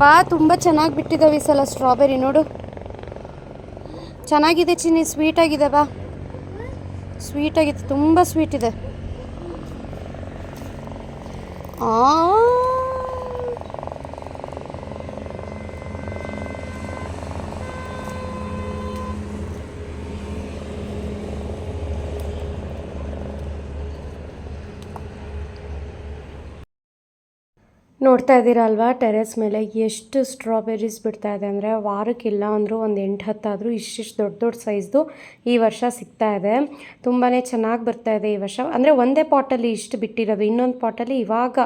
ಬಾ, ತುಂಬ ಚೆನ್ನಾಗಿ ಬಿಟ್ಟಿದ್ದಾವೆ ಈ ಸಲ ಸ್ಟ್ರಾಬೆರಿ ನೋಡು. ಚೆನ್ನಾಗಿದೆ ಚಿನ್ನಿ ಸ್ವೀಟಾಗಿದೆ ಬಾ. ಸ್ವೀಟ್ ಆಗಿದೆ, ತುಂಬ ಸ್ವೀಟ್ ಇದೆ. ಆ ನೋಡ್ತಾ ಇದ್ದೀರಾ ಅಲ್ವಾ ಟೆರೆಸ್ ಮೇಲೆ ಎಷ್ಟು ಸ್ಟ್ರಾಬೆರೀಸ್ ಬಿಡ್ತಾ ಇದೆ ಅಂದರೆ ವಾರಕ್ಕಿಲ್ಲ ಅಂದರೂ ಒಂದು ಎಂಟು ಹತ್ತಾದರೂ ಇಷ್ಟಿಷ್ಟು ದೊಡ್ಡ ದೊಡ್ಡ ಸೈಜ್ದು ಈ ವರ್ಷ ಸಿಗ್ತಾ ಇದೆ. ತುಂಬಾ ಚೆನ್ನಾಗಿ ಬರ್ತಾ ಇದೆ ಈ ವರ್ಷ. ಅಂದರೆ ಒಂದೇ ಪಾಟಲ್ಲಿ ಇಷ್ಟು ಬಿಟ್ಟಿರೋದು, ಇನ್ನೊಂದು ಪಾಟಲ್ಲಿ ಇವಾಗ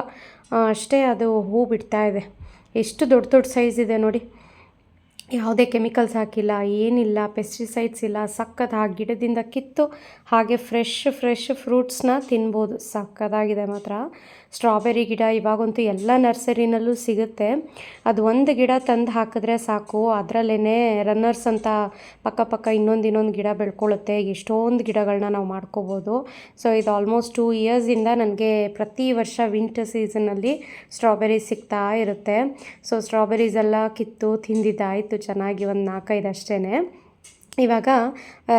ಅಷ್ಟೇ ಅದು ಹೂ ಬಿಡ್ತಾ ಇದೆ. ಎಷ್ಟು ದೊಡ್ಡ ದೊಡ್ಡ ಸೈಜ್ ಇದೆ ನೋಡಿ. ಯಾವುದೇ ಕೆಮಿಕಲ್ಸ್ ಹಾಕಿಲ್ಲ, ಏನಿಲ್ಲ ಪೆಸ್ಟಿಸೈಡ್ಸ್ ಇಲ್ಲ, ಸಕ್ಕತ್ ಆ ಗಿಡದಿಂದ ಕಿತ್ತು ಹಾಗೆ ಫ್ರೆಶ್ ಫ್ರೆಶ್ ಫ್ರೂಟ್ಸ್ನ ತಿನ್ಬೋದು. ಸಕ್ಕತ್ತಾಗಿದೆ ಮಾತ್ರ. ಸ್ಟ್ರಾಬೆರಿ ಗಿಡ ಇವಾಗಂತೂ ಎಲ್ಲ ನರ್ಸರಿನಲ್ಲೂ ಸಿಗುತ್ತೆ. ಅದು ಒಂದು ಗಿಡ ತಂದು ಹಾಕಿದ್ರೆ ಸಾಕು. ಅದರಲ್ಲೇ ರನ್ನರ್ಸ್ ಅಂತ ಪಕ್ಕಪಕ್ಕ ಪಕ್ಕ ಇನ್ನೊಂದು ಇನ್ನೊಂದು ಗಿಡ ಬೆಳ್ಕೊಳ್ಳುತ್ತೆ. ಎಷ್ಟೊಂದು ಗಿಡಗಳನ್ನ ನಾವು ಮಾಡ್ಕೋಬೋದು. ಸೊ ಇದು ಆಲ್ಮೋಸ್ಟ್ ಟೂ ಇಯರ್ಸಿಂದ ನನಗೆ ಪ್ರತಿ ವರ್ಷ ವಿಂಟರ್ ಸೀಸನಲ್ಲಿ ಸ್ಟ್ರಾಬೆರಿ ಸಿಗ್ತಾ ಇರುತ್ತೆ. ಸೊ ಸ್ಟ್ರಾಬೆರೀಸ್ ಎಲ್ಲ ಕಿತ್ತು, ತಿಂದಿದ್ದಾಯಿತು. ಚೆನ್ನಾಗಿ ಒಂದು ನಾಲ್ಕೈದು ಅಷ್ಟೇ ಇವಾಗ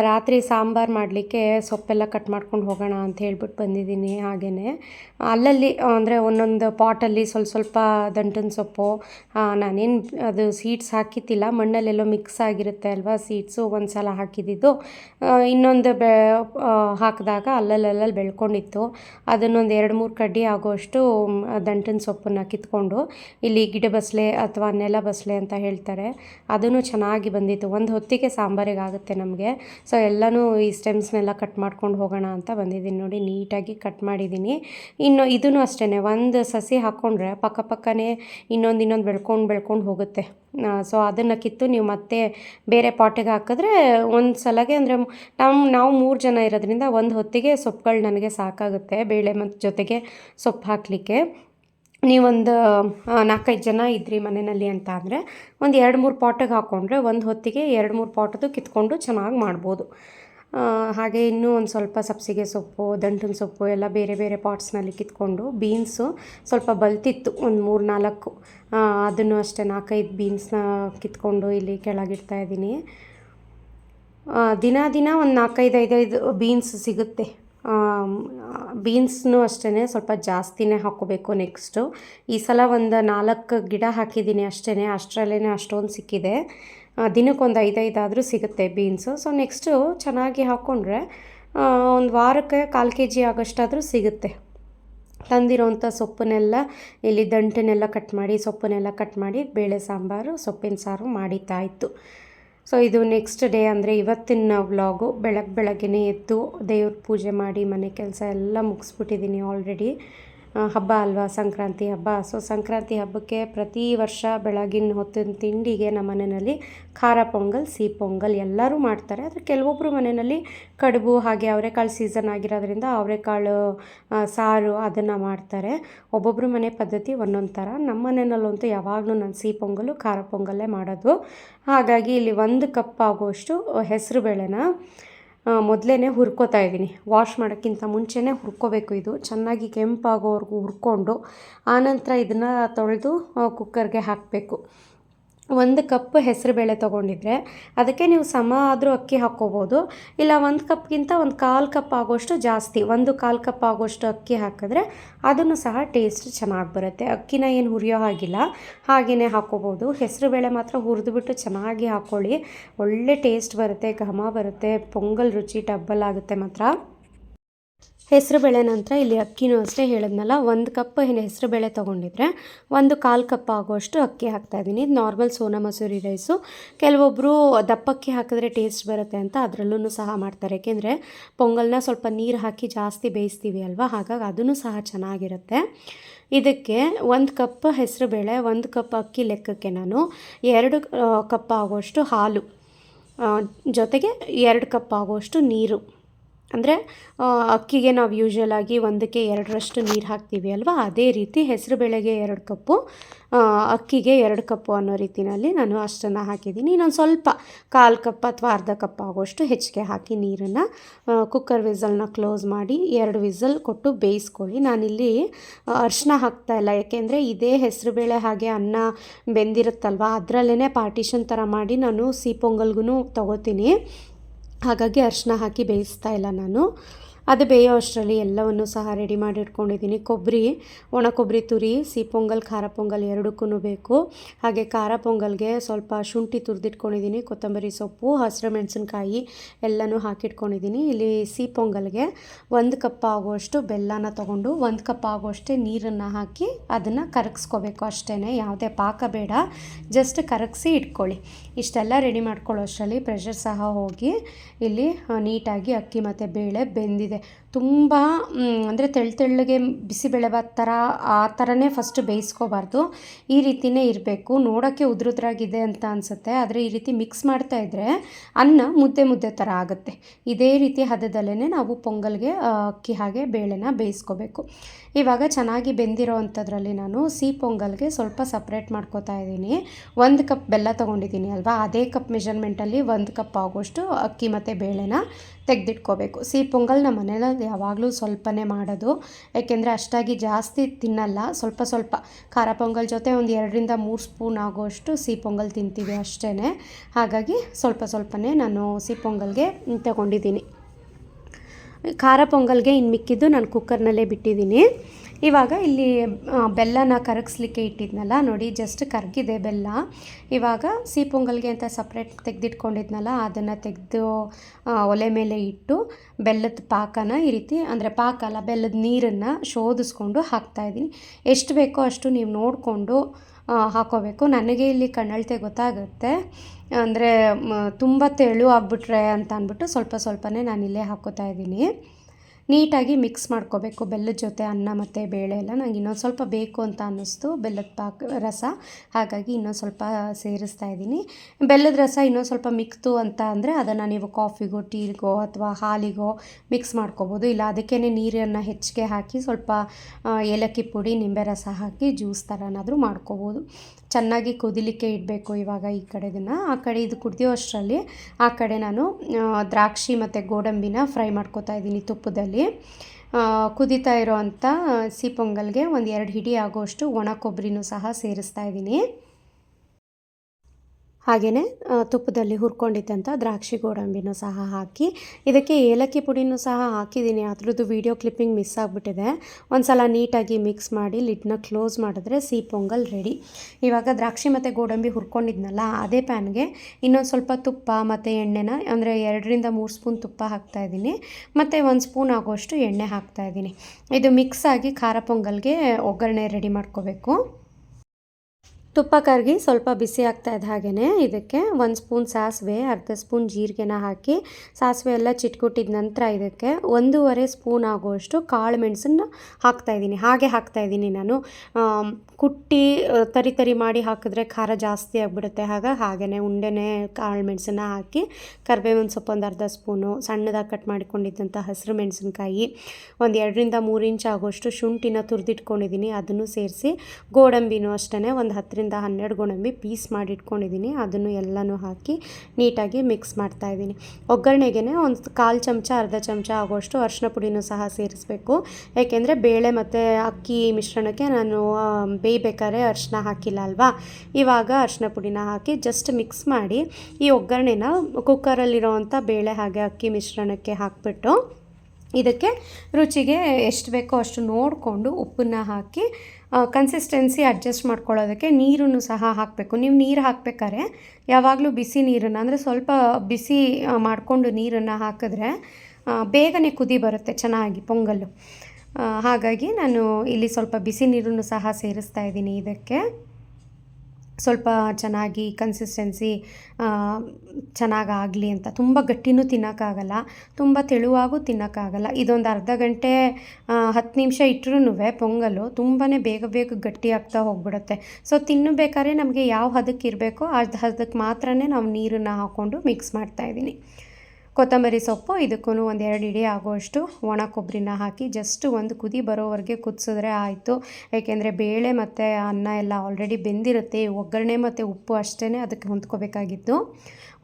ರಾತ್ರಿ ಸಾಂಬಾರು ಮಾಡಲಿಕ್ಕೆ ಸೊಪ್ಪೆಲ್ಲ ಕಟ್ ಮಾಡ್ಕೊಂಡು ಹೋಗೋಣ ಅಂತ ಹೇಳ್ಬಿಟ್ಟು ಬಂದಿದ್ದೀನಿ ಹಾಗೇ ಅಲ್ಲಲ್ಲಿ, ಅಂದರೆ ಒಂದೊಂದು ಪಾಟಲ್ಲಿ ಸ್ವಲ್ಪ ಸ್ವಲ್ಪ ದಂಟಿನ ಸೊಪ್ಪು ನಾನೇನು ಅದು ಸೀಡ್ಸ್ ಹಾಕಿತ್ತಿಲ್ಲ, ಮಣ್ಣಲ್ಲೆಲ್ಲೋ ಮಿಕ್ಸ್ ಆಗಿರುತ್ತೆ ಅಲ್ವಾ ಸೀಡ್ಸು ಒಂದು ಸಲ ಹಾಕಿದ್ದಿದ್ದು ಇನ್ನೊಂದು ಬೆ ಹಾಕಿದಾಗ ಅಲ್ಲಲ್ಲಲ್ಲಿ ಬೆಳ್ಕೊಂಡಿತ್ತು. ಅದನ್ನೊಂದು ಎರಡು ಮೂರು ಕಡ್ಡಿ ಆಗೋಷ್ಟು ದಂಟಿನ ಸೊಪ್ಪನ್ನು ಕಿತ್ಕೊಂಡು, ಇಲ್ಲಿ ಗಿಡ ಬಸಳೆ ಅಥವಾ ನೆಲ ಬಸಳೆ ಅಂತ ಹೇಳ್ತಾರೆ, ಅದನ್ನು ಚೆನ್ನಾಗಿ ಬಂದಿತ್ತು. ಒಂದು ಹೊತ್ತಿಗೆ ಸಾಂಬಾರಿಗೆ ಆಗುತ್ತೆ ನಮಗೆ. ಸೊ ಎಲ್ಲನೂ ಈ ಸ್ಟೆಮ್ಸ್ನೆಲ್ಲ ಕಟ್ ಮಾಡ್ಕೊಂಡು ಹೋಗೋಣ ಅಂತ ಬಂದಿದ್ದೀನಿ ನೋಡಿ, ನೀಟಾಗಿ ಕಟ್ ಮಾಡಿದ್ದೀನಿ. ಇನ್ನು ಇದೂ ಅಷ್ಟೇ ಒಂದು ಸಸಿ ಹಾಕ್ಕೊಂಡ್ರೆ ಪಕ್ಕ ಪಕ್ಕನೇ ಇನ್ನೊಂದು ಇನ್ನೊಂದು ಬೆಳ್ಕೊಂಡು ಬೆಳ್ಕೊಂಡು ಹೋಗುತ್ತೆ. ಸೊ ಅದನ್ನು ಕಿತ್ತು ನೀವು ಮತ್ತೆ ಬೇರೆ ಪಾಟಿಗೆ ಹಾಕಿದ್ರೆ ಒಂದು ಸಲಗೆ ಅಂದರೆ ನಮ್ಮ ನಾವು ಮೂರು ಜನ ಇರೋದ್ರಿಂದ ಒಂದು ಹೊತ್ತಿಗೆ ಸೊಪ್ಪುಗಳು ನನಗೆ ಸಾಕಾಗುತ್ತೆ, ಬೇಳೆ ಮತ್ತು ಜೊತೆಗೆ ಸೊಪ್ಪು ಹಾಕಲಿಕ್ಕೆ. ನೀವೊಂದು ನಾಲ್ಕೈದು ಜನ ಇದ್ರಿ ಮನೆಯಲ್ಲಿ ಅಂತ ಅಂದರೆ ಒಂದು ಎರಡು ಮೂರು ಪಾಟಿಗೆ ಹಾಕ್ಕೊಂಡ್ರೆ ಒಂದು ಹೊತ್ತಿಗೆ ಎರಡು ಮೂರು ಪಾಟದು ಕಿತ್ಕೊಂಡು ಚೆನ್ನಾಗಿ ಮಾಡ್ಬೋದು. ಹಾಗೆ ಇನ್ನೂ ಒಂದು ಸ್ವಲ್ಪ ಸಬ್ಸಿಗೆ ಸೊಪ್ಪು ದಂಟಿನ ಸೊಪ್ಪು ಎಲ್ಲ ಬೇರೆ ಬೇರೆ ಪಾಟ್ಸ್ನಲ್ಲಿ ಕಿತ್ಕೊಂಡು ಬೀನ್ಸು ಸ್ವಲ್ಪ ಬಲ್ತಿತ್ತು, ಒಂದು ಮೂರು ನಾಲ್ಕು. ಅದನ್ನು ಅಷ್ಟೇ ನಾಲ್ಕೈದು ಬೀನ್ಸ್ನ ಕಿತ್ಕೊಂಡು ಇಲ್ಲಿ ಕೆಳಗಿಡ್ತಾ ಇದ್ದೀನಿ. ದಿನ ದಿನ ಒಂದು ನಾಲ್ಕೈದು ಐದೈದು ಬೀನ್ಸ್ ಸಿಗುತ್ತೆ. ಬೀನ್ಸ್ನು ಅಷ್ಟೇ ಸ್ವಲ್ಪ ಜಾಸ್ತಿನೇ ಹಾಕೋಬೇಕು ನೆಕ್ಸ್ಟು. ಈ ಸಲ ಒಂದು ನಾಲ್ಕು ಗಿಡ ಹಾಕಿದ್ದೀನಿ ಅಷ್ಟೇ ಅಷ್ಟರಲ್ಲೇ ಅಷ್ಟೊಂದು ಸಿಕ್ಕಿದೆ. ದಿನಕ್ಕೊಂದು ಐದೈದಾದರೂ ಸಿಗುತ್ತೆ ಬೀನ್ಸು. ಸೊ ನೆಕ್ಸ್ಟು ಚೆನ್ನಾಗಿ ಹಾಕ್ಕೊಂಡ್ರೆ ಒಂದು ವಾರಕ್ಕೆ ಕಾಲು ಕೆ ಜಿ ಆಗೋಷ್ಟಾದರೂ ಸಿಗುತ್ತೆ. ತಂದಿರೋಂಥ ಸೊಪ್ಪನ್ನೆಲ್ಲ, ಇಲ್ಲಿ ದಂಟನ್ನೆಲ್ಲ ಕಟ್ ಮಾಡಿ, ಸೊಪ್ಪನ್ನೆಲ್ಲ ಕಟ್ ಮಾಡಿ, ಬೇಳೆ ಸಾಂಬಾರು, ಸೊಪ್ಪಿನ ಸಾರು ಮಾಡಿದ್ದಾಯಿತು. ಸೊ ಇದು ನೆಕ್ಸ್ಟ್ ಡೇ ಅಂದರೆ ಇವತ್ತಿನ ವ್ಲಾಗು ಬೆಳಗ್ಗೆ ಬೆಳಗ್ಗೆನೇ ಎದ್ದು ದೇವ್ರ ಪೂಜೆ ಮಾಡಿ ಮನೆ ಕೆಲಸ ಎಲ್ಲ ಮುಗಿಸ್ಬಿಟ್ಟಿದ್ದೀನಿ ಆಲ್ರೆಡಿ ಹಬ್ಬ ಅಲ್ವಾ? ಸಂಕ್ರಾಂತಿ ಹಬ್ಬ. ಸೊ ಸಂಕ್ರಾಂತಿ ಹಬ್ಬಕ್ಕೆ ಪ್ರತಿ ವರ್ಷ ಬೆಳಗಿನ ಹೊತ್ತಿನ ತಿಂಡಿಗೆ ನಮ್ಮ ಮನೆಯಲ್ಲಿ ಖಾರ ಪೊಂಗಲ್, ಸಿಹಿ ಪೊಂಗಲ್ ಎಲ್ಲರೂ ಮಾಡ್ತಾರೆ. ಆದರೆ ಕೆಲವೊಬ್ಬರು ಮನೆಯಲ್ಲಿ ಕಡುಬು, ಹಾಗೆ ಅವರೆಕಾಳು ಸೀಸನ್ ಆಗಿರೋದ್ರಿಂದ ಅವರೆಕಾಳು ಸಾರು ಅದನ್ನು ಮಾಡ್ತಾರೆ. ಒಬ್ಬೊಬ್ಬರು ಮನೆ ಪದ್ಧತಿ ಒಂದೊಂದು ಥರ ನಮ್ಮ ಮನೆಯಲ್ಲಂತೂ ಯಾವಾಗಲೂ ನಾನು ಸಿಹಿ ಪೊಂಗಲು, ಖಾರ ಪೊಂಗಲ್ಲೇ ಮಾಡೋದು. ಹಾಗಾಗಿ ಇಲ್ಲಿ ಒಂದು ಕಪ್ ಆಗುವಷ್ಟು ಹೆಸರು ಬೇಳೆನ ಮೊದಲೇ ಹುರ್ಕೋತಾ ಇದ್ದೀನಿ. ವಾಶ್ ಮಾಡೋಕ್ಕಿಂತ ಮುಂಚೆನೇ ಹುರ್ಕೋಬೇಕು ಇದು. ಚೆನ್ನಾಗಿ ಕೆಂಪಾಗೋವರೆಗೂ ಹುರ್ಕೊಂಡು ಆನಂತರ ಇದನ್ನು ತೊಳೆದು ಕುಕ್ಕರ್ಗೆ ಹಾಕಬೇಕು. ಒಂದು ಕಪ್ ಹೆಸರುಬೇಳೆ ತೊಗೊಂಡಿದ್ರೆ ಅದಕ್ಕೆ ನೀವು ಸಮ ಆದರೂ ಅಕ್ಕಿ ಹಾಕ್ಕೋಬೋದು. ಇಲ್ಲ ಒಂದು ಕಪ್ಗಿಂತ ಒಂದು ಕಾಲು ಕಪ್ ಆಗೋಷ್ಟು ಜಾಸ್ತಿ, ಒಂದು ಕಾಲು ಕಪ್ ಆಗೋಷ್ಟು ಅಕ್ಕಿ ಹಾಕಿದ್ರೆ ಅದನ್ನು ಸಹ ಟೇಸ್ಟ್ ಚೆನ್ನಾಗಿ ಬರುತ್ತೆ. ಅಕ್ಕಿನ ಏನು ಹುರಿಯೋ ಹಾಗಿಲ್ಲ ಹಾಗೆಯೇ ಹಾಕ್ಕೋಬೋದು. ಹೆಸರುಬೇಳೆ ಮಾತ್ರ ಹುರಿದುಬಿಟ್ಟು ಚೆನ್ನಾಗಿ ಹಾಕ್ಕೊಳ್ಳಿ. ಒಳ್ಳೆ ಟೇಸ್ಟ್ ಬರುತ್ತೆ, ಘಮ ಬರುತ್ತೆ, ಪೊಂಗಲ್ ರುಚಿ ಟಬ್ಬಲ್ ಆಗುತ್ತೆ ಮಾತ್ರ. ಹೆಸರುಬೇಳೆ ನಂತರ ಇಲ್ಲಿ ಅಕ್ಕಿನೂ ಅಷ್ಟೇ ಹೇಳಿದ್ನಲ್ಲ, ಒಂದು ಕಪ್ ಹೆಸರುಬೇಳೆ ತೊಗೊಂಡಿದ್ರೆ ಒಂದು ಕಾಲು ಕಪ್ ಆಗುವಷ್ಟು ಅಕ್ಕಿ ಹಾಕ್ತಾಯಿದ್ದೀನಿ ಇದು ನಾರ್ಮಲ್ ಸೋನಾ ಮಸೂರಿ ರೈಸು ಕೆಲವೊಬ್ಬರು ದಪ್ಪಕ್ಕಿ ಹಾಕಿದ್ರೆ ಟೇಸ್ಟ್ ಬರುತ್ತೆ ಅಂತ ಅದರಲ್ಲೂ ಸಹ ಮಾಡ್ತಾರೆ. ಏಕೆಂದರೆ ಪೊಂಗಲ್ನ ಸ್ವಲ್ಪ ನೀರು ಹಾಕಿ ಜಾಸ್ತಿ ಬೇಯಿಸ್ತೀವಿ ಅಲ್ವಾ? ಹಾಗಾಗಿ ಅದೂ ಸಹ ಚೆನ್ನಾಗಿರುತ್ತೆ. ಇದಕ್ಕೆ ಒಂದು ಕಪ್ ಹೆಸರುಬೇಳೆ ಒಂದು ಕಪ್ ಅಕ್ಕಿ ಲೆಕ್ಕಕ್ಕೆ ನಾನು ಎರಡು ಕಪ್ ಆಗುವಷ್ಟು ಹಾಲು ಜೊತೆಗೆ ಎರಡು ಕಪ್ ಆಗುವಷ್ಟು ನೀರು. ಅಂದರೆ ಅಕ್ಕಿಗೆ ನಾವು ಯೂಶ್ವಲ್ ಆಗಿ ಒಂದಕ್ಕೆ ಎರಡರಷ್ಟು ನೀರು ಹಾಕ್ತೀವಿ ಅಲ್ವಾ? ಅದೇ ರೀತಿ ಹೆಸರುಬೇಳೆಗೆ ಎರಡು ಕಪ್ಪು ಅಕ್ಕಿಗೆ ಎರಡು ಕಪ್ಪು ಅನ್ನೋ ರೀತಿಯಲ್ಲಿ ನಾನು ಅಷ್ಟನ್ನು ಹಾಕಿದ್ದೀನಿ. ಇನ್ನೊಂದು ಸ್ವಲ್ಪ ಕಾಲು ಕಪ್ ಅಥವಾ ಅರ್ಧ ಕಪ್ ಆಗೋಷ್ಟು ಹೆಚ್ಚಿಗೆ ಹಾಕಿ ನೀರನ್ನು ಕುಕ್ಕರ್ ವಿಸಲ್ನ ಕ್ಲೋಸ್ ಮಾಡಿ ಎರಡು ವಿಸಲ್ ಕೊಟ್ಟು ಬೇಯಿಸ್ಕೊಳ್ಳಿ. ನಾನಿಲ್ಲಿ ಅರಿಶಿನ ಹಾಕ್ತಾ ಇಲ್ಲ. ಯಾಕೆಂದರೆ ಇದೇ ಹೆಸರುಬೇಳೆ ಹಾಗೆ ಅನ್ನ ಬೆಂದಿರುತ್ತಲ್ವ? ಅದರಲ್ಲೇ ಪಾರ್ಟಿಷನ್ ಥರ ಮಾಡಿ ನಾನು ಸಿಹಿ ಪೊಂಗಲ್ಗೂ ತೊಗೋತೀನಿ. ಹಾಗಾಗಿ ಅರಿಶಿನ ಹಾಕಿ ಬೇಯಿಸ್ತಾ ಇಲ್ಲ ನಾನು. ಅದು ಬೇಯೋ ಅಷ್ಟರಲ್ಲಿ ಎಲ್ಲವನ್ನು ಸಹ ರೆಡಿ ಮಾಡಿ ಇಟ್ಕೊಂಡಿದ್ದೀನಿ. ಕೊಬ್ಬರಿ, ಒಣ ಕೊಬ್ಬರಿ ತುರಿ ಸಿ ಪೊಂಗಲ್, ಖಾರ ಪೊಂಗಲ್ ಎರಡಕ್ಕೂ ಬೇಕು. ಹಾಗೆ ಖಾರ ಪೊಂಗಲ್ಗೆ ಸ್ವಲ್ಪ ಶುಂಠಿ ತುರಿದಿಟ್ಕೊಂಡಿದ್ದೀನಿ, ಕೊತ್ತಂಬರಿ ಸೊಪ್ಪು, ಹಸಿರು ಮೆಣಸಿನ್ಕಾಯಿ ಎಲ್ಲನೂ ಹಾಕಿಟ್ಕೊಂಡಿದ್ದೀನಿ. ಇಲ್ಲಿ ಸಿಹಿ ಪೊಂಗಲ್ಗೆ ಒಂದು ಕಪ್ ಆಗುವಷ್ಟು ಬೆಲ್ಲನ ತೊಗೊಂಡು ಒಂದು ಕಪ್ ಆಗುವಷ್ಟೇ ನೀರನ್ನು ಹಾಕಿ ಅದನ್ನು ಕರಗಿಸ್ಕೋಬೇಕು ಅಷ್ಟೇ ಯಾವುದೇ ಪಾಕ ಬೇಡ. ಜಸ್ಟ್ ಕರಗಿಸಿ ಇಟ್ಕೊಳ್ಳಿ. ಇಷ್ಟೆಲ್ಲ ರೆಡಿ ಮಾಡ್ಕೊಳ್ಳೋ ಅಷ್ಟರಲ್ಲಿ ಪ್ರೆಷರ್ ಸಹ ಹೋಗಿ ಇಲ್ಲಿ ನೀಟಾಗಿ ಅಕ್ಕಿ ಮತ್ತು ಬೇಳೆ ಬೆಂದಿದೆ. ಇದೆ ತುಂಬ ಅಂದರೆ ತೆಳ್ಳು ತೆಳ್ಳಗೆ ಬಿಸಿಬೇಳೆಬಾತ್ ಥರ ಆ ಥರನೇ ಫಸ್ಟ್ ಬೇಯಿಸ್ಕೋಬಾರ್ದು. ಈ ರೀತಿಯೇ ಇರಬೇಕು. ನೋಡೋಕ್ಕೆ ಉದ್ರುದ್ರಾಗಿದೆ ಅಂತ ಅನಿಸುತ್ತೆ. ಆದರೆ ಈ ರೀತಿ ಮಿಕ್ಸ್ ಮಾಡ್ತಾ ಇದ್ದರೆ ಅನ್ನ ಮುದ್ದೆ ಮುದ್ದೆ ಥರ ಆಗುತ್ತೆ. ಇದೇ ರೀತಿ ಹದದಲ್ಲೇ ನಾವು ಪೊಂಗಲ್ಗೆ ಅಕ್ಕಿ ಹಾಗೆ ಬೇಳೆನ ಬೇಯಿಸ್ಕೋಬೇಕು. ಇವಾಗ ಚೆನ್ನಾಗಿ ಬೆಂದಿರೋ ಅಂಥದ್ರಲ್ಲಿ ನಾನು ಸಿಹಿ ಪೊಂಗಲ್ಗೆ ಸ್ವಲ್ಪ ಸಪ್ರೇಟ್ ಮಾಡ್ಕೋತಾ ಇದ್ದೀನಿ. ಒಂದು ಕಪ್ ಬೆಲ್ಲ ತೊಗೊಂಡಿದ್ದೀನಿ ಅಲ್ವಾ? ಅದೇ ಕಪ್ ಮೆಷರ್ಮೆಂಟಲ್ಲಿ ಒಂದು ಕಪ್ ಆಗೋಷ್ಟು ಅಕ್ಕಿ ಮತ್ತು ಬೇಳೆನ ತೆಗೆದಿಟ್ಕೋಬೇಕು. ಸಿಹಿ ಪೊಂಗಲ್ ನಮ್ಮ ಮನೇಲಿ ಯಾವಾಗಲೂ ಸ್ವಲ್ಪನೇ ಮಾಡೋದು. ಯಾಕೆಂದರೆ ಅಷ್ಟಾಗಿ ಜಾಸ್ತಿ ತಿನ್ನಲ್ಲ. ಸ್ವಲ್ಪ ಸ್ವಲ್ಪ ಖಾರ ಪೊಂಗಲ್ ಜೊತೆ ಒಂದು ಎರಡರಿಂದ ಮೂರು ಸ್ಪೂನ್ ಆಗೋಷ್ಟು ಸಿಹಿ ಪೊಂಗಲ್ ತಿಂತೀವಿ ಅಷ್ಟೇ ಹಾಗಾಗಿ ಸ್ವಲ್ಪ ಸ್ವಲ್ಪನೇ ನಾನು ಸಿಹಿ ಪೊಂಗಲ್ಗೆ ತಗೊಂಡಿದ್ದೀನಿ. ಖಾರ ಪೊಂಗಲ್ಗೆ ಇನ್ನು ಮಿಕ್ಕಿದ್ದು ನಾನು ಕುಕ್ಕರ್ನಲ್ಲೇ ಬಿಟ್ಟಿದ್ದೀನಿ. ಇವಾಗ ಇಲ್ಲಿ ಬೆಲ್ಲನ ಕರಗಿಸ್ಲಿಕ್ಕೆ ಇಟ್ಟಿದ್ನಲ್ಲ, ನೋಡಿ ಜಸ್ಟ್ ಕರಗಿದೆ ಬೆಲ್ಲ. ಇವಾಗ ಸಿ ಪೊಂಗಲ್ಗೆ ಅಂತ ಸಪ್ರೇಟ್ ತೆಗೆದಿಟ್ಕೊಂಡಿದ್ನಲ್ಲ, ಅದನ್ನು ತೆಗೆದು ಒಲೆ ಮೇಲೆ ಇಟ್ಟು ಬೆಲ್ಲದ ಪಾಕನ ಈ ರೀತಿ, ಅಂದರೆ ಪಾಕ ಅಲ್ಲ, ಬೆಲ್ಲದ ನೀರನ್ನು ಶೋಧಿಸ್ಕೊಂಡು ಹಾಕ್ತಾಯಿದ್ದೀನಿ ಎಷ್ಟು ಬೇಕೋ ಅಷ್ಟು ನೀವು ನೋಡಿಕೊಂಡು ಹಾಕೋಬೇಕು. ನನಗೆ ಇಲ್ಲಿ ಕಣ್ಣಳ್ತೆ ಗೊತ್ತಾಗುತ್ತೆ. ಅಂದರೆ ತುಂಬ ತೆಳು ಆಗಿಬಿಟ್ರೆ ಅಂತ ಅಂದ್ಬಿಟ್ಟು ಸ್ವಲ್ಪ ಸ್ವಲ್ಪನೇ ನಾನು ಇಲ್ಲೇ ಹಾಕೋತಾ ಇದ್ದೀನಿ. ನೀಟಾಗಿ ಮಿಕ್ಸ್ ಮಾಡ್ಕೋಬೇಕು. ಬೆಲ್ಲದ ಜೊತೆ ಅನ್ನ ಮತ್ತು ಬೇಳೆ ಎಲ್ಲ. ನಂಗೆ ಇನ್ನೊಂದು ಸ್ವಲ್ಪ ಬೇಕು ಅಂತ ಅನ್ನಿಸ್ತು. ಬೆಲ್ಲದ ಪಾಕ, ರಸ. ಹಾಗಾಗಿ ಇನ್ನೊಂದು ಸ್ವಲ್ಪ ಸೇರಿಸ್ತಾ ಇದ್ದೀನಿ. ಬೆಲ್ಲದ ರಸ ಇನ್ನೊಂದು ಸ್ವಲ್ಪ ಮಿಕ್ತು ಅಂತ ಅಂದರೆ ಅದನ್ನು ನೀವು ಕಾಫಿಗೋ, ಟೀಗೋ ಅಥವಾ ಹಾಲಿಗೋ ಮಿಕ್ಸ್ ಮಾಡ್ಕೋಬೋದು. ಇಲ್ಲ ಅದಕ್ಕೇ ನೀರನ್ನು ಹೆಚ್ಚಿಗೆ ಹಾಕಿ ಸ್ವಲ್ಪ ಏಲಕ್ಕಿ ಪುಡಿ, ನಿಂಬೆ ರಸ ಹಾಕಿ ಜ್ಯೂಸ್ ಥರನಾದರೂ ಮಾಡ್ಕೋಬೋದು. ಚೆನ್ನಾಗಿ ಕುದಿಲಿಕ್ಕೆ ಇಡಬೇಕು ಇವಾಗ ಈ ಕಡೆದನ್ನು ಆ ಕಡೆ ಇದು ಕುಡಿದೋ ಅಷ್ಟರಲ್ಲಿ ಆ ಕಡೆ ನಾನು ದ್ರಾಕ್ಷಿ ಮತ್ತು ಗೋಡಂಬಿನ ಫ್ರೈ ಮಾಡ್ಕೋತಾ ಇದ್ದೀನಿ ತುಪ್ಪದಲ್ಲಿ. ಕುದಿತಾ ಕುದೀತಾ ಇರೋ ಅಂಥ ಸಿಹಿ ಪೊಂಗಲ್ಗೆ ಒಂದು ಎರಡು ಹಿಡಿ ಆಗೋಷ್ಟು ಒಣ ಕೊಬ್ಬರಿನೂ ಸಹ ಸೇರಿಸ್ತಾ ಇದ್ದೀನಿ. ಹಾಗೆಯೇ ತುಪ್ಪದಲ್ಲಿ ಹುರ್ಕೊಂಡಿದ್ದಂಥ ದ್ರಾಕ್ಷಿ ಗೋಡಂಬಿನೂ ಸಹ ಹಾಕಿ, ಇದಕ್ಕೆ ಏಲಕ್ಕಿ ಪುಡಿನೂ ಸಹ ಹಾಕಿದ್ದೀನಿ. ಅದ್ರದ್ದು ವೀಡಿಯೋ ಕ್ಲಿಪ್ಪಿಂಗ್ ಮಿಸ್ ಆಗಿಬಿಟ್ಟಿದೆ. ಒಂದು ಸಲ ನೀಟಾಗಿ ಮಿಕ್ಸ್ ಮಾಡಿ ಲಿಡ್ನ ಕ್ಲೋಸ್ ಮಾಡಿದ್ರೆ ಸಿ ಪೊಂಗಲ್ ರೆಡಿ ಇವಾಗ ದ್ರಾಕ್ಷಿ ಮತ್ತು ಗೋಡಂಬಿ ಹುರ್ಕೊಂಡಿದ್ನಲ್ಲ, ಅದೇ ಪ್ಯಾನ್ಗೆ ಇನ್ನೊಂದು ಸ್ವಲ್ಪ ತುಪ್ಪ ಮತ್ತು ಎಣ್ಣೆನ, ಅಂದರೆ ಎರಡರಿಂದ ಮೂರು ಸ್ಪೂನ್ ತುಪ್ಪ ಹಾಕ್ತಾಯಿದ್ದೀನಿ ಮತ್ತು ಒಂದು ಸ್ಪೂನ್ ಆಗೋಷ್ಟು ಎಣ್ಣೆ ಹಾಕ್ತಾಯಿದ್ದೀನಿ ಇದು ಮಿಕ್ಸ್ ಆಗಿ ಖಾರ ಪೊಂಗಲ್ಗೆ ಒಗ್ಗರಣೆ ರೆಡಿ ಮಾಡ್ಕೋಬೇಕು. ತುಪ್ಪ ಕರಗಿ ಸ್ವಲ್ಪ ಬಿಸಿ ಆಗ್ತಾ ಇದ್ದ ಹಾಗೆಯೇ ಇದಕ್ಕೆ ಒಂದು ಸ್ಪೂನ್ ಸಾಸಿವೆ, ಅರ್ಧ ಸ್ಪೂನ್ ಜೀರಿಗೆನ ಹಾಕಿ ಸಾಸಿವೆ ಎಲ್ಲ ಚಿಟ್ಕುಟ್ಟಿದ ನಂತರ ಇದಕ್ಕೆ ಒಂದೂವರೆ ಸ್ಪೂನ್ ಆಗುವಷ್ಟು ಕಾಳು ಮೆಣಸನ್ನು ಹಾಕ್ತಾಯಿದ್ದೀನಿ ಹಾಗೆ ಹಾಕ್ತಾಯಿದ್ದೀನಿ ನಾನು. ಕುಟ್ಟಿ ತರಿ ತರಿ ಮಾಡಿ ಹಾಕಿದ್ರೆ ಖಾರ ಜಾಸ್ತಿ ಆಗಿಬಿಡುತ್ತೆ. ಆಗ ಹಾಗೆಯೇ ಉಂಡೆನೇ, ಕಾಳು ಮೆಣಸನ್ನು ಹಾಕಿ ಕರಿಬೇವಿನ ಸೊಪ್ಪು ಒಂದು ಅರ್ಧ ಸ್ಪೂನು, ಸಣ್ಣದಾಗಿ ಕಟ್ ಮಾಡಿಕೊಂಡಿದ್ದಂಥ ಹಸಿರು ಮೆಣಸಿನ್ಕಾಯಿ ಒಂದು ಎರಡರಿಂದ ಮೂರು ಇಂಚ್ ಆಗುವಷ್ಟು ಶುಂಠಿನ ತುರಿದಿಟ್ಕೊಂಡಿದ್ದೀನಿ. ಅದನ್ನು ಸೇರಿಸಿ ಗೋಡಂಬಿನೂ ಅಷ್ಟೇ ಒಂದು ಹತ್ತರಿಂದ ಹನ್ನೆರಡು ಗೋಡಂಬಿ ಪೀಸ್ ಮಾಡಿ ಇಟ್ಕೊಂಡಿದ್ದೀನಿ ಅದನ್ನು ಎಲ್ಲನೂ ಹಾಕಿ ನೀಟಾಗಿ ಮಿಕ್ಸ್ ಮಾಡ್ತಾ ಇದ್ದೀನಿ. ಒಗ್ಗರಣೆಗೆ ಒಂದು ಕಾಲು ಚಮಚ, ಅರ್ಧ ಚಮಚ ಆಗೋಷ್ಟು ಅರಿಶಿನ ಪುಡಿನೂ ಸಹ ಸೇರಿಸಬೇಕು. ಯಾಕೆಂದರೆ ಬೇಳೆ ಮತ್ತು ಅಕ್ಕಿ ಮಿಶ್ರಣಕ್ಕೆ ನಾನು ಬೇಯಬೇಕಾದ್ರೆ ಅರಿಶಿನ ಹಾಕಿಲ್ಲ ಅಲ್ವಾ? ಇವಾಗ ಅರ್ಶಿನ ಪುಡಿನ ಹಾಕಿ ಜಸ್ಟ್ ಮಿಕ್ಸ್ ಮಾಡಿ ಈ ಒಗ್ಗರಣೆನ ಕುಕ್ಕರಲ್ಲಿರೋವಂಥ ಬೇಳೆ ಹಾಗೆ ಅಕ್ಕಿ ಮಿಶ್ರಣಕ್ಕೆ ಹಾಕಿಬಿಟ್ಟು ಇದಕ್ಕೆ ರುಚಿಗೆ ಎಷ್ಟು ಬೇಕೋ ಅಷ್ಟು ನೋಡಿಕೊಂಡು ಉಪ್ಪನ್ನ ಹಾಕಿ ಕನ್ಸಿಸ್ಟೆನ್ಸಿ ಅಡ್ಜಸ್ಟ್ ಮಾಡ್ಕೊಳ್ಳೋದಕ್ಕೆ ನೀರನ್ನು ಸಹ ಹಾಕಬೇಕು. ನೀವು ನೀರು ಹಾಕಬೇಕಾದ್ರೆ ಯಾವಾಗಲೂ ಬಿಸಿ ನೀರನ್ನು, ಅಂದರೆ ಸ್ವಲ್ಪ ಬಿಸಿ ಮಾಡಿಕೊಂಡು ನೀರನ್ನು ಹಾಕಿದ್ರೆ ಬೇಗನೆ ಕುದಿ ಬರುತ್ತೆ ಚೆನ್ನಾಗಿ ಪೊಂಗಲ್ಲು ಹಾಗಾಗಿ ನಾನು ಇಲ್ಲಿ ಸ್ವಲ್ಪ ಬಿಸಿ ನೀರನ್ನು ಸಹ ಸೇರಿಸ್ತಾ ಇದ್ದೀನಿ ಇದಕ್ಕೆ. ಸ್ವಲ್ಪ ಚೆನ್ನಾಗಿ ಕನ್ಸಿಸ್ಟೆನ್ಸಿ ಚೆನ್ನಾಗಾಗಲಿ ಅಂತ. ತುಂಬ ಗಟ್ಟಿನೂ ತಿನ್ನೋಕ್ಕಾಗಲ್ಲ, ತುಂಬ ತೆಳುವಾಗೂ ತಿನ್ನೋಕ್ಕಾಗಲ್ಲ. ಇದೊಂದು ಅರ್ಧ ಗಂಟೆ ಹತ್ತು ನಿಮಿಷ ಇಟ್ಟರೂ ಪೊಂಗಲು ತುಂಬಾ ಬೇಗ ಬೇಗ ಗಟ್ಟಿ ಆಗ್ತಾ ಹೋಗ್ಬಿಡುತ್ತೆ. ಸೊ ತಿನ್ನಬೇಕಾದ್ರೆ ನಮಗೆ ಯಾವ ಹದಕ್ಕೆ ಇರಬೇಕೋ ಅದು ಹದಕ್ಕೆ ಮಾತ್ರ ನಾವು ನೀರನ್ನು ಹಾಕ್ಕೊಂಡು ಮಿಕ್ಸ್ ಮಾಡ್ತಾಯಿದ್ದೀನಿ ಕೊತ್ತಂಬರಿ ಸೊಪ್ಪು ಇದಕ್ಕೂ ಒಂದು ಎರಡು ಇಡಿ ಆಗುವಷ್ಟು ಒಣ ಕೊಬ್ಬರಿನ ಹಾಕಿ ಜಸ್ಟ್ ಒಂದು ಕುದಿ ಬರೋವರೆಗೆ ಕುದಿಸಿದ್ರೆ ಆಯಿತು. ಏಕೆಂದರೆ ಬೇಳೆ ಮತ್ತು ಅನ್ನ ಎಲ್ಲ ಆಲ್ರೆಡಿ ಬೆಂದಿರುತ್ತೆ, ಒಗ್ಗರಣೆ ಮತ್ತು ಉಪ್ಪು ಅಷ್ಟೇ ಅದಕ್ಕೆ ಹೊಂದ್ಕೋಬೇಕಾಗಿತ್ತು.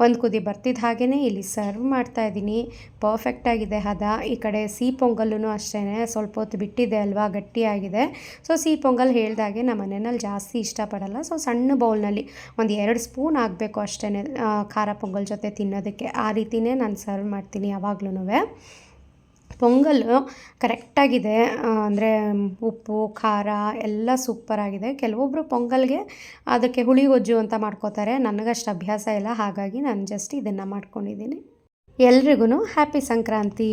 ಒಂದು ಕುದಿ ಬರ್ತಿದ್ದ ಹಾಗೇ ಇಲ್ಲಿ ಸರ್ವ್ ಮಾಡ್ತಾ ಇದ್ದೀನಿ. ಪರ್ಫೆಕ್ಟಾಗಿದೆ ಹದ. ಈ ಕಡೆ ಸಿಹಿ ಪೊಂಗಲ್ಲೂ ಅಷ್ಟೇ ಸ್ವಲ್ಪ ಹೊತ್ತು ಬಿಟ್ಟಿದೆ ಅಲ್ವಾ ಗಟ್ಟಿಯಾಗಿದೆ ಸೊ ಸಿಹಿ ಪೊಂಗಲ್ ಹೇಳ್ದಾಗೆ ನಮ್ಮ ಮನೆಯಲ್ಲಿ ಜಾಸ್ತಿ ಇಷ್ಟಪಡಲ್ಲ. ಸೊ ಸಣ್ಣ ಬೌಲ್ನಲ್ಲಿ ಒಂದು ಎರಡು ಸ್ಪೂನ್ ಆಗಬೇಕು ಅಷ್ಟೇ ಖಾರ ಪೊಂಗಲ್ ಜೊತೆ ತಿನ್ನೋದಕ್ಕೆ. ಆ ರೀತಿಯೇ ನಾನು ಸರ್ವ್ ಮಾಡ್ತೀನಿ ಯಾವಾಗ್ಲೂ ಪೊಂಗಲ್ಲು ಕರೆಕ್ಟಾಗಿದೆ ಅಂದರೆ ಉಪ್ಪು, ಖಾರ ಎಲ್ಲ ಸೂಪರಾಗಿದೆ ಕೆಲವೊಬ್ಬರು ಪೊಂಗಲ್ಗೆ ಅದಕ್ಕೆ ಹುಳಿ ಗೊಜ್ಜು ಅಂತ ಮಾಡ್ಕೋತಾರೆ. ನನಗಷ್ಟು ಅಭ್ಯಾಸ ಇಲ್ಲ, ಹಾಗಾಗಿ ನಾನು ಜಸ್ಟ್ ಇದನ್ನು ಮಾಡ್ಕೊಂಡಿದ್ದೀನಿ. ಎಲ್ರಿಗೂ ಹ್ಯಾಪಿ ಸಂಕ್ರಾಂತಿ.